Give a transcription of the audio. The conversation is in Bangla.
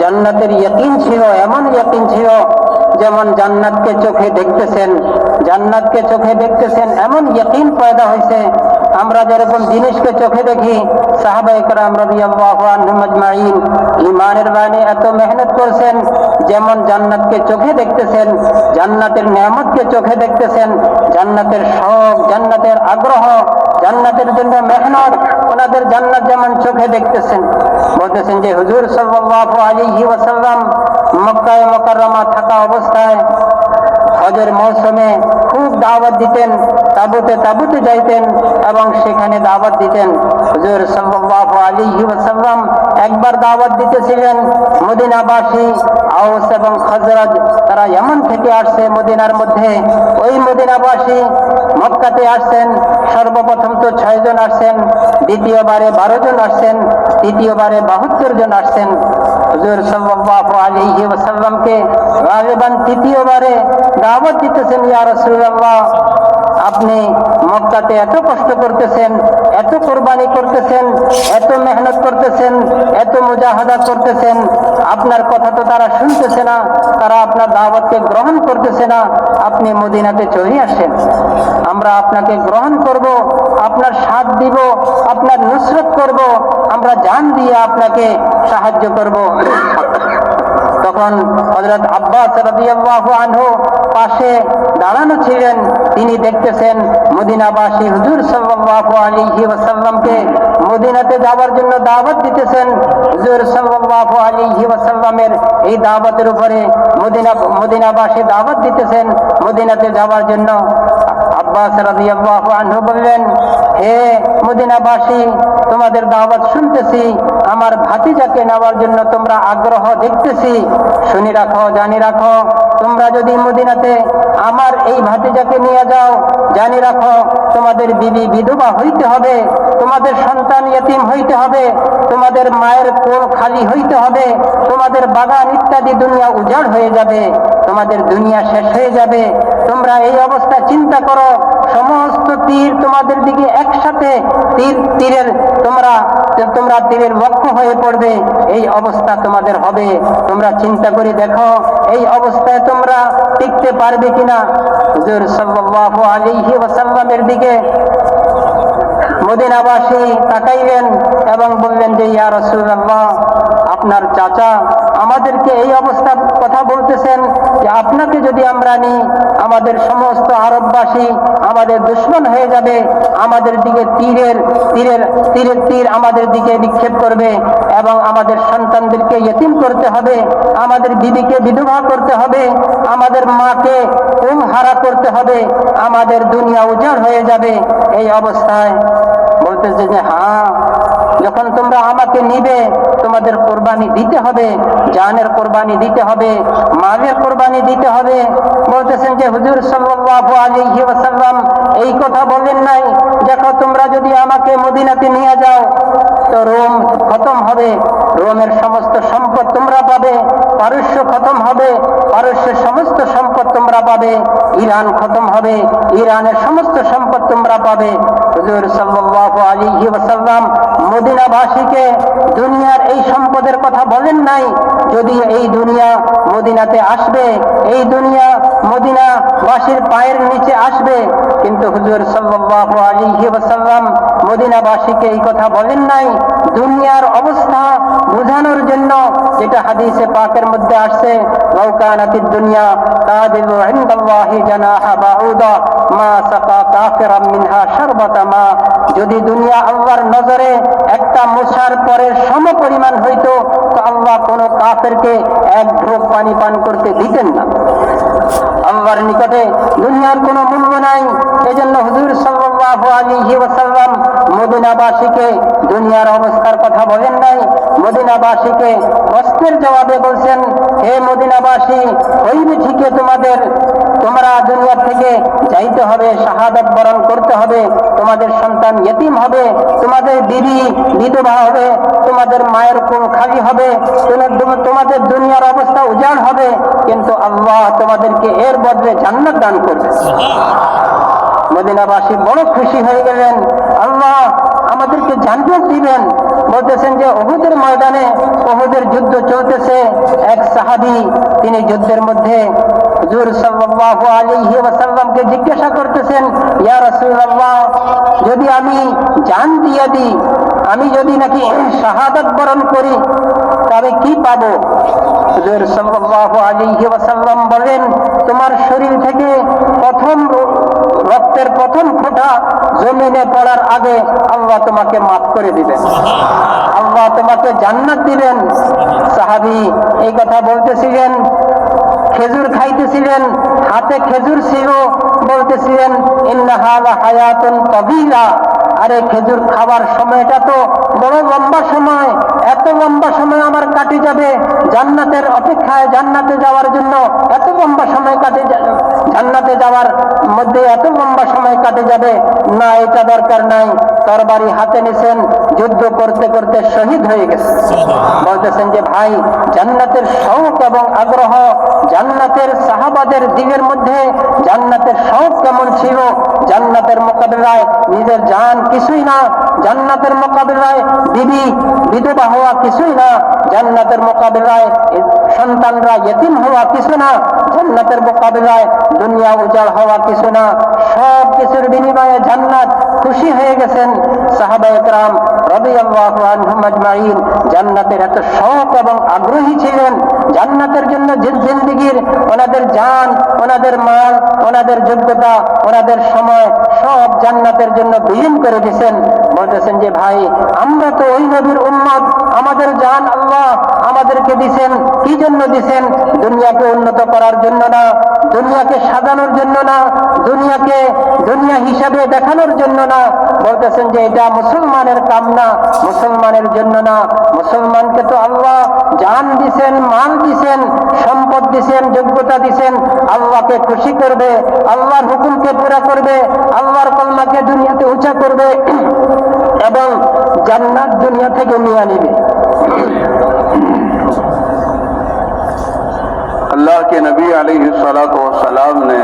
জান্নাতের ইয়াকিন ছিল, এমন ইয়াকিন ছিল যেমন জান্নাতকে চোখে দেখতেছেন, জান্নাতকে চোখে দেখতেছেন, এমন ইয়াকিন পয়দা হয়েছে আমরা যেরকম জিনিসকে চোখে দেখি সাহাবা একরাম রাদিয়াল্লাহু আনহুম আজমাইন ইমানের বাণী এত মেহনত করছেন, যেমন জান্নাতকে চোখে দেখতেছেন, জান্নাতের নিয়ামতকে চোখে দেখতেছেন, জান্নাতের শখ জান্নাতের আগ্রহ, জান্নাতের জন্য মেহনত, ওনাদের জান্নাত যেমন চোখে দেখতেছেন। বলতেছেন যে, হুজুর সাল্লাল্লাহু আলাইহি ওয়াসাল্লাম মক্কায় মুকাররমা থাকা অবস্থায় হজের মৌসুমে খুব দাওয়াত দিতেন, তাবুতে তাবুতে যাইতেন এবং সেখানে দাওয়াত দিতেন। হুজুর সাল্লাহ আলী ইউসাল্লাম একবার দাওয়াত দিতেছিলেন, মদিনাবাসী আউস এবং খজরাজ তারা এমন থেকে আসছে মদিনার মধ্যে। ওই মদিনাবাসী মক্কাতে আসছেন, সর্বপ্রথম তো ছয় জন আসছেন, দ্বিতীয়বারে বারো জন আসছেন, তৃতীয়বারে বাহাত্তর জন আসছেন। হুজুর সাল্লাল্লাহু আলাইহি ওয়াসাল্লামকে রাগিবান তৃতীয়বারে দাওয়াত দিতেছেন, ইয়া রাসূলুল্লাহ, আপনি মক্কাতে এত কষ্ট করতেছেন, এত কোরবানি করতেছেন, এত মেহনত করতেছেন, এত মুজাহাদা করতেছেন, আপনার কথা তো তারা শুনতেছে না, তারা আপনার দাওয়াতকে গ্রহণ করতেছে না, আপনি মদিনাতে চলে আসেন। আমরা আপনাকে গ্রহণ করব, আপনার সাথ দিব, আপনার নুসরত করব, আমরা জান দিয়ে আপনাকে সাহায্য করব। তখন হজরত আব্বাস আনহু পাশে দাঁড়ানো ছিলেন। তিনি দেখতেছেন মদিনাবাসী হুজুর সাল্লাল্লাহু আলাইহি ওয়াসাল্লামকে মদিনাতে যাওয়ার জন্য দাওয়াত দিতেছেন। হুজুর সাল্লাল্লাহু আলী ওয়াসাল্লামের এই দাওয়াতের উপরে মদিনা মদিনাবাসী দাওয়াত দিতেছেন। মদিনাতে যাওয়ার জন্য আব্বাস রাদিয়াল্লাহু আনহু বললেন, হে মদিনাবাসী, তোমাদের দাওয়াত শুনতেছি। আমার ভাতিজাকে নেওয়ার জন্য তোমরা আগ্রহ দেখতেছি। শুনি রাখো, জানি রাখো। তোমরা যদি মদিনাতে আমার এই ভাতিজাকে নিয়ে যাও, জানি রাখো, তোমাদের বিবি বিধবা হইতে হবে, তোমাদের সন্তান ইয়তিম হইতে হবে, তোমাদের মায়ের কোল খালি হইতে হবে, তোমাদের বাগান ইত্যাদি দুনিয়া উজাড় হয়ে যাবে, তোমাদের দুনিয়া শেষ হয়ে যাবে। তোমরা এই অবস্থা চিন্তা করো, সমস্ত তীর তোমাদের দিকে একসাথে তীর, তীরের তোমরা তোমরা তীরের লক্ষ্য হয়ে পড়বে, এই অবস্থা তোমাদের হবে। তোমরা চিন্তা করে দেখো, এই অবস্থায় তোমরা টিকতে পারবে কিনা? হুজুর সাল্লাল্লাহু আলাইহি ওয়াসাল্লামের দিকে মদিনাবাসী তাকাইলেন এবং বললেন যে, ইয়া রাসূলুল্লাহ, আপনার চাচা আমাদেরকে এই অবস্থা কথা বলতেছেন যে আপনাকে যদি আমরা নিই, আমাদের সমস্ত আরববাসী আমাদের দুশ্মন হয়ে যাবে, আমাদের দিকে তীরের তীরের তীরের তীর আমাদের দিকে নিক্ষেপ করবে এবং আমাদের সন্তানদেরকে ইয়তিম করতে হবে, আমাদের বিবিকে বিধবা করতে হবে, আমাদের মাকে কুম হারা করতে হবে, আমাদের দুনিয়া উজাড় হয়ে যাবে এই অবস্থায় বলতেছে যে হ্যাঁ যখন তোমরা আমাকে নিবে তোমাদের কোরবানি দিতে হবে, জানের কোরবানি দিতে হবে, মালের কোরবানি দিতে হবে। বলতেছেন যে, হুজুর সাল্লাল্লাহু আলী ওয়াসাল্লাম এই কথা বলেন নাই। দেখো, তোমরা যদি আমাকে মদিনাতে নিয়ে যাও, তো রোম খতম হবে। রোমের সমস্ত সম্পদ তোমরা পাবে। পারস্য খতম হবে পারস্যের সমস্ত সম্পদ তোমরা পাবে, ইরান খতম হবে, ইরানের সমস্ত সম্পদ তোমরা পাবে। হুজুর সাল্লাহ আলী ওয়াসাল্লাম মদিনাবাসীকে দুনিয়ার এই সম্পদের কথা বলেন নাই, যদি এই দুনিয়া মদিনাতে আসবে, এই দুনিয়া মদিনাবাসীর পায়ের নিচে আসবে। কিন্তু হুজুর সাল্লাল্লাহু আলাইহি ওয়াসাল্লাম মদিনাবাসীকে এই কথা বলেন নাই। দুনিয়ার অবস্থা বোঝানোর জন্য যেটা হাদিসে পাকের মধ্যে আসছে লাউকানাতিদ দুনিয়া তাদিলু ইনদাল্লাহি মা যদি দুনিয়া আল্লাহর নজরে একটা মুসার পরে সম পরিমাণ হইতো, তো আল্লাহ কোন কাফেরকে এক ঢোক পানি পান করতে দিতেন না। আল্লাহর নিকটে দুনিয়ার কোনো মূল্য নাই। এজন্য হুজুর সাল্লাল্লাহু আলাইহি ওয়াসাল্লাম মদিনাবাসীকে দুনিয়ার অবস্থার কথা বলেন নাই। মদিনাবাসীকে প্রশ্নের জবাবে বলছেন, হে মদিনাবাসী, ওই বিধিকে তোমাদের, তোমরা দুনিয়া থেকে যাইতে হবে, শাহাদত বরণ করতে হবে। তোমাদের সন্তান ইতিম হবে তোমাদের বিবি বিধবা হবে তোমাদের মায়ের কোন খালি হবে তোমাদের দুনিয়ার অবস্থা উজাড় হবে কিন্তু আল্লাহ তোমাদেরকে এর বদলে জান্নাত দান করবে। মদিনাবাসী বড় খুশি হয়ে গেলেন। আল্লাহ আমাকে জান্নাত দিবেন বলতেছেন যে অহুদের ময়দানে অহুদের যুদ্ধ চলতেছে। এক সাহাবি, তিনি যুদ্ধের মধ্যে জিজ্ঞাসা করতেছেন যদি আমি জান দিয়ে দিই, আমি যদি নাকি শাহাদাত বরণ করি, তবে কি পাবো? হুজুর সাল্লাল্লাহু আলাইহি ওয়াসাল্লাম বলেন তোমার শরীর থেকে প্রথম রক্তের প্রথম ফোঁটা জমিনে পড়ার আগে আল্লাহ তোমাকে মাফ করে দিবেন। আল্লাহ তোমাকে জান্নাত দিবেন। সাহাবি এই কথা বলতেছিলেন খেজুর খাইতেছিলেন হাতে খেজুর ছিল বলতেছিলেন ইন্নাহালা হায়াতুন তবিলা আরে খেজুর খাবার সময়টা তো বড় লম্বা সময় এত লম্বা সময় আমার কাটি যাবে। জান্নাতের অপেক্ষায় জান্নাতে যাওয়ার জন্য এত লম্বা সময় কাটে জান্নাতে যাওয়ার মধ্যে এত লম্বা সময় কাটে যাবে? না এটা দরকার নাই। তরবারি হাতে নিছেন যুদ্ধ করতে করতে শহীদ হয়ে গেছে। বলতেছেন যে ভাই জান্নাতের শৌক এবং আগ্রহ জান্নাতের সাহাবাদের দিনের মধ্যে জান্নাতের শখ কেমন ছিল? জান্নাতের মোকাবিলায় নিজের জান কিছুই না। জান্নাতের মোকাবিলায় বিবি বিধবা হওয়া কিছুই না। জান্নাতের মোকাবিলায় সন্তানরা ইয়েতিম হওয়া কিছু না, জান্নাতের মোকাবিলায় দুনিয়া উজাড় হওয়া কিছু না সব কিছুর বিনিময়ে জান্নাত খুশি হয়ে গেছেন সাহাবা জান্নাতের এত শখ এবং আগ্রহী ছিলেন। জান্নাতের জন্য জিন্দিগির ওনাদের জান, ওনাদের মাল, ওনাদের যোগ্যতা, ওনাদের সময় সব জান্নাতের জন্য করে বলতেছেন যে, ভাই, আমরা তো ওই আমাদের আল্লাহ আমাদেরকে দিছেন কি জন্য দিছেন দুনিয়াকে উন্নত করার জন্য না। দুনিয়াকে সাজানোর জন্য না, দুনিয়াকে দুনিয়া হিসাবে দেখানোর জন্য না। বলতেছেন যে এটা মুসলমানের কাম না, মুসলমানের জন্য না। মুসলমানকে তো আল্লাহ জান দিছেন মান দিছেন, সম্পদ দিছেন, যোগ্যতা দিছেন। আল্লাহকে খুশি করবে, আল্লাহর হুকুমকে পুরা করবে, আল্লাহর কলমাকে দুনিয়াতে উঁচা করবে। এবং জান্নাত দুনিয়া থেকে নিয়ে নিবে اللہ کے نبی علیہ السلاۃ والسلام نے